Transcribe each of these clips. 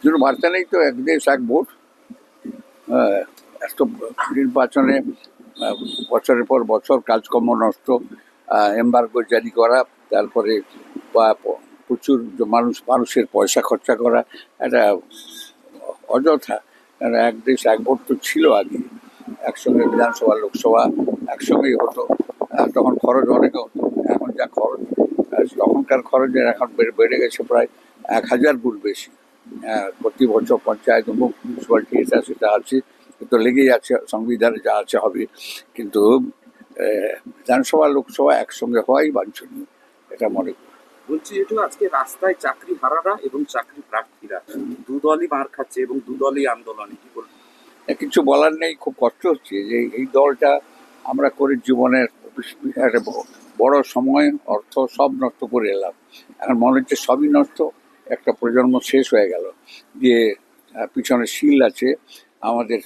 কিছু বার্তা নেই তো এক দেশ এক ভোট। আহ, এত নির্বাচনে বছরের পর বছর কাজকর্ম নষ্ট এম্বার্গো জারি করা তারপরে বা প্রচুর মানুষ মানুষের পয়সা খরচা করা এটা অযথা। এক দেশ এক ভোট তো ছিল আগে। একসঙ্গে বিধানসভা লোকসভা একসঙ্গেই হতো। তখন খরচ অনেক হতো। এখন যা খরচ তখনকার খরচের এখন বেড়ে গেছে প্রায় এক হাজার গুণ বেশি। প্রতি বছর পঞ্চায়েত মুখ মিউনিসিপালিটি এটা সেটা আছে এ তো লেগেই আছে সংবিধানে যা আছে হবে। কিন্তু বিধানসভা লোকসভা একসঙ্গে হওয়াই বাঞ্ছনীয় এটা মনে করি। বলছি যেহেতু আজকে রাস্তায় চাকরি হারারা এবং চাকরি প্রার্থীরা দুদলই মার খাচ্ছে এবং দুদলই আন্দোলনে কি বলব? কিছু বলার নেই খুব কষ্ট হচ্ছে যে এই দলটা আমরা করে জীবনের একটা বড় সময় অর্থ সব নষ্ট করে এলাম। এখন মনে হচ্ছে সবই নষ্ট একটা প্রজন্ম শেষ হয়ে গেল যে পিছনে শিল আছে আমাদের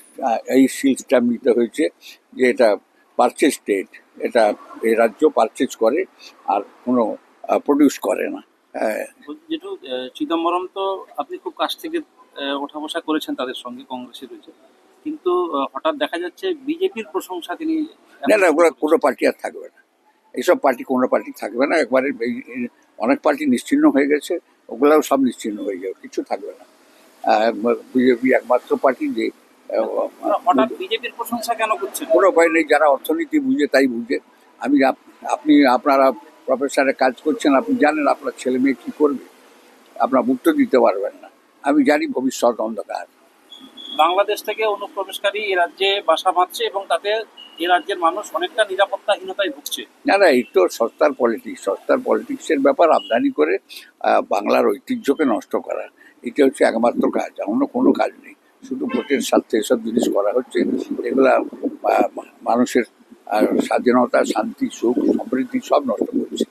এই শিলটা নিতে হয়েছে যে এটা পারচেস স্টেট এটা এই রাজ্য পারচেস করে আর কোনো প্রডিউস করে না। হ্যাঁ। যেটু চিদম্বরম তো আপনি খুব কাছ থেকে ওঠা বসা করেছেন তাদের সঙ্গে কংগ্রেসে রয়েছে কিন্তু হঠাৎ দেখা যাচ্ছে বিজেপির প্রশংসা তিনি না না ওগুলো কোনো পার্টি আর থাকবে না। এইসব পার্টি কোনো পার্টি থাকবে না। একবারে অনেক পার্টি নিশ্চিহ্ন হয়ে গেছে। ওগুলাও সব নিশ্চিহ্ন হয়ে যাবে কিছু থাকবে না। বিজেপি একমাত্র পার্টি যে বিজেপির প্রশংসা কেন করছেন কোনো উপায় নেই যারা অর্থনীতি বুঝে তাই বুঝে। আমি আপনি আপনারা প্রফেসরে কাজ করছেন আপনি জানেন আপনার ছেলে মেয়ে কী করবে। আপনার উত্তর দিতে পারবেন না। আমি জানি ভবিষ্যৎ অন্ধকার। বাংলাদেশ থেকে অনুপ্রবেশকারী রাজ্যে বাসা বাঁধছে এবং তাতে এ রাজ্যের মানুষ অনেকটা নিরাপত্তাহীনতায় ভুগছে। না না, এই তো সস্তার পলিটিক্স সস্তার পলিটিক্সের ব্যাপার আমদানি করে বাংলার ঐতিহ্যকে নষ্ট করা। এটা হচ্ছে একমাত্র কাজ, অন্য কোনো কাজ নেই। শুধু ভোটের স্বার্থে এসব জিনিস করা হচ্ছে। এগুলা মানুষের স্বাধীনতা, শান্তি, সুখ, সমৃদ্ধি সব নষ্ট করছে।